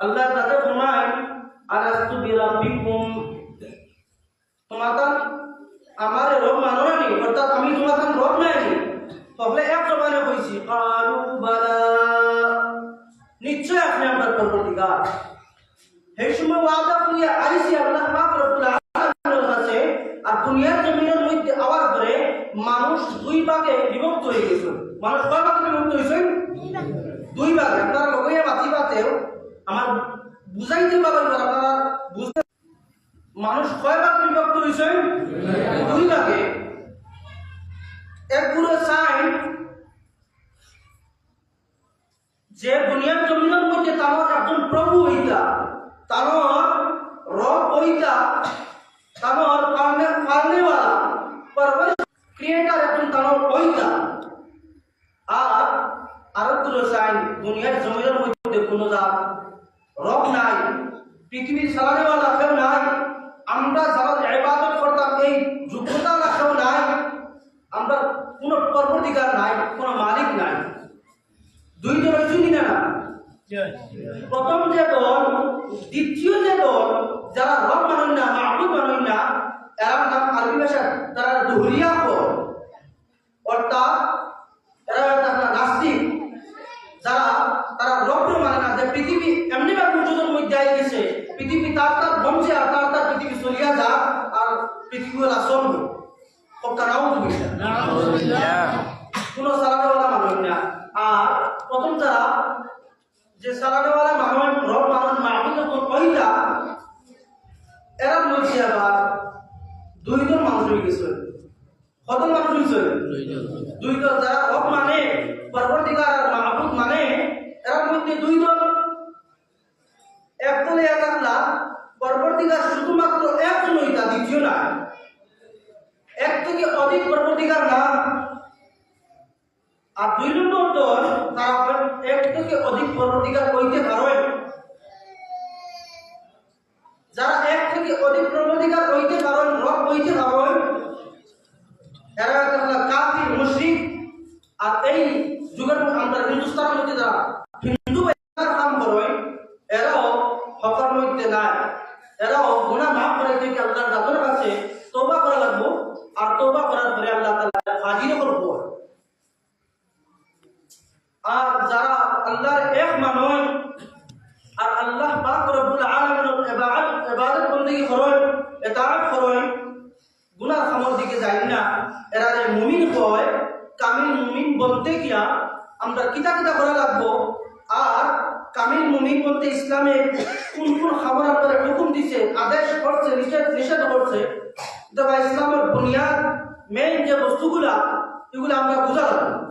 আল্লাহ তাতে ফরমায়, আলাস্তু বিরাব্বিকুম? তোমাতান আমার রব মানো নি অর্থাৎ আমি তোমাতান রব নাই তাহলে এক জবানে কইছি, কালু বালা। নিশ্চয় আপনি আমার পরবর্তীকার। সেই সময় ওয়াদা করিয়া আইসি আল্লাহ পাক রব্বুল আলামিনের কাছে, আর দুনিয়ার জমিনের মধ্যে আওয়াজ করে মানুষ দুই ভাগে বিভক্ত হয়ে গেছে। মানুষ কয় ভাগে বিভক্ত হয়েছে? দুই ভাগে। আপনারা লগে বাতি পাতেও আমার বুঝাইতে পারবেন না, আপনারা বুঝতে মানুষ কয় ভাগে বিভক্ত হয়েছে দুই ভাগে। একগুলো সাইন যে দুনিয়ার জমিনের মধ্যে তার একজন প্রভু হইতা তার রব হইতা তার পালনে পালনেওয়ালা পরবর ক্রিয়েটার একজন তার হইতা। আর আরেকগুলো সাইন দুনিয়ার জমিনের মধ্যে কোনো জাত রব নাই, পৃথিবীর চালানেওয়ালা কেউ নাই, আমরা যারা ইবাদত করতাম, এই যোগ্যতা কেউ নাই, আমরা কোনো পরবর্তীকার নাই, কোনো মালিক নাই। দুইজন হয়েছি না না। প্রথম যে দল, দ্বিতীয় যে দল, যারা রব মানুন না, মাহবুব মানুন না, এরা নাম আরবি ভাষা তারা দুহরিয়া কর অর্থাৎ এরা তারা নাস্তিক যারা তারা রব মানে না যে পৃথিবী এমনি বা দুর্যোগের গেছে পৃথিবী তার তার বংশে আর তার তার পৃথিবী চলিয়া যা, আর পৃথিবী হলা সবটা নাও সালানেওয়ালা মানুষ না। আর প্রথম তারা যে সালানেওয়ালা মানুষ রব মানুষ মাহবুব কইলা এরা মধ্যে আবার দুইজন মানুষ হয়ে গেছে। কত মানুষ হয়েছে দুইজন। যারা রব মানে পরবর্তীকার আর মাহবুব মানে এরা মধ্যে দুইজন একদলে এক আল্লাহ পরবর্তীকার শুধুমাত্র একজন হইতা দ্বিতীয় না এক থেকে অধিক পরবর্তীকার না দুই দল তারা এক থেকে অধিক কইতে পারেন যারা এক থেকে অধিক কইতে রব কইতে পারেন এরা কাফি আর এই যুগের আমরা হিন্দুস্তানের মধ্যে যারা হিন্দু এরাও হকার মধ্যে নাই। এরাও গুনাহ মাফ করে থেকে আল্লাহর দাদুর কাছে তওবা করা লাগবো? আর তওবা করার পরে আল্লাহ তাআলা হাজির করব। আর যারা আল্লাহর এক মানুষ, আর আল্লাহ পাক রব্বুল আলামিন ইবাদত ইবাদত বندگی করেন ইতাআত করেন, গুনাহ আমল দিকে যাই না। এরা যে মুমিন হয়, কামিল মুমিন বলতে গিয়া আমরা কিতা কিতা করা লাগবো? আর কামিল মুমিন বলতে ইসলামে কোন কোন খবর আপনারা হুকুম দিছে, আদেশ করছে, নিষেধ নিষেধ করছে এটা ইসলামের বুনিয়াদ মেইন যে বস্তুগুলা, এগুলো আমরা বোঝা লাগবো।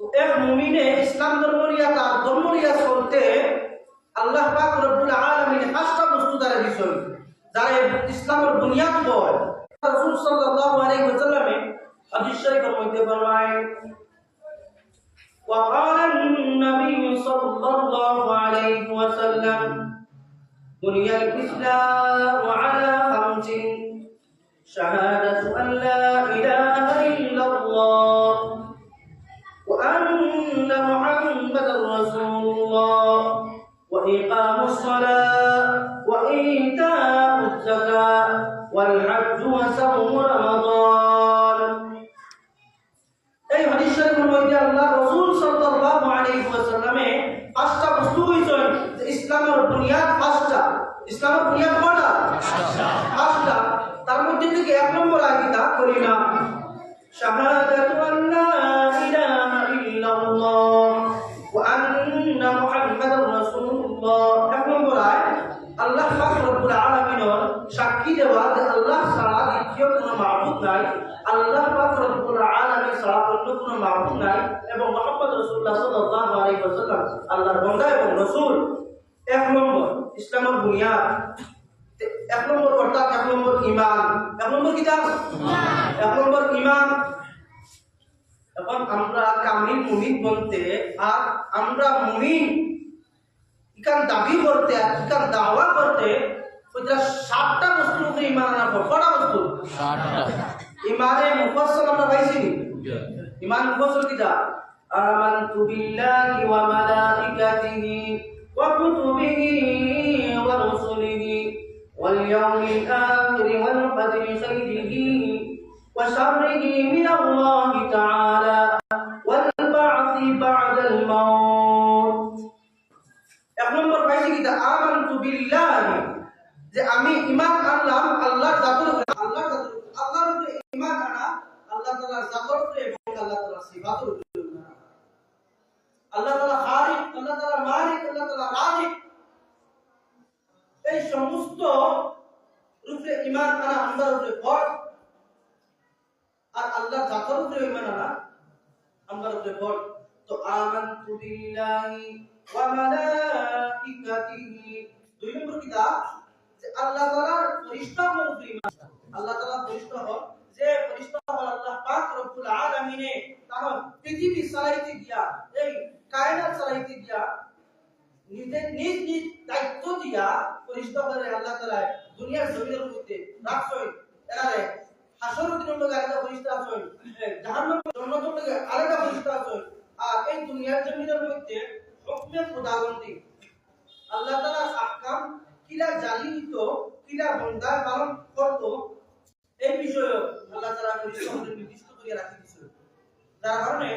তো এক মুমিনে ইসলাম ধর্ম নিয়ে তার ধর্ম নিয়ে চলতে আল্লাহ পাক রব্বুল আলামিন পাঁচটা বস্তু দ্বারা বিষয় যারা এই ইসলামের বুনিয়াদ বয় রাসূল সাল্লাল্লাহু আলাইহি ওয়াসাল্লামে হাদিস শরীফের মধ্যে ফরমায় وقال النبي صلى الله عليه وسلم بني الإسلام على خمس شهادة أن لا وإقام الصلاة وإيتاء الزكاة والحج وصوم رمضان. আল্লাহ আলামিন ছাড়া অন্য কোনো মাবুদ নাই এবং মুহাম্মদ রাসূলুল্লাহ সাল্লাল্লাহু আলাইহি ওয়াসাল্লাম আল্লাহর বান্দা এবং রাসূল এক নম্বর ইসলামের বুনিয়াদ। এক নম্বর অর্থাৎ এক নম্বর ইমান এক নম্বর কি জানো? এক নম্বর ইমান এখন আমরা কামিল মুমিন বলতে আর আমরা মুমিন ইকান দাবি করতে আর ইকান দাওয়া করতে, ওইটা সাতটা বস্তুর উপরে ইমান আনা কটা বস্তু। imane mufassal apa baisini imane iya. mufassal kita. Aman tu billahi wa malaikatihi wa kutubihi wal yawmil akhir wal qadri sayyidihi wa syarrihi min Allah ta'ala wal ba'thi ba'da al maut. Yang kita aman tu bilang, jadi iman Allah Allah satu Allah satu Allah আল্লাহ তাআলা খালিক, আল্লাহ তাআলা মালিক, আল্লাহ তাআলা রাজিক। এই সমস্ত রূপে ঈমান আনা আল্লাহর উপরে ফরজ। আর আল্লাহর জাতের উপরে ঈমান আনা আল্লাহর উপরে ফরজ। তো আমানতু বিল্লাহি ওয়া মালাইকাতিহি। দুই নম্বর কিতাব, যে আল্লাহ তাআলার ফেরেশতা হল ঈমান আল্লাহ তাআলা ফেরেশতা হল যে ফেরেশতা হল আল্লাহ পাক রব্বুল আলামিনে তার পৃথিবী চালাইতে গিয়া কায়নাত চালাইতে গিয়া নিজের নিজ নিজ দায়িত্ব দিয়া ফেরেশতা করে আল্লাহ তালায় দুনিয়ার জমিনের মধ্যে রাখছই এরারে মধ্যে আল্লাহ পালন এই বিষয়ে যার কারণে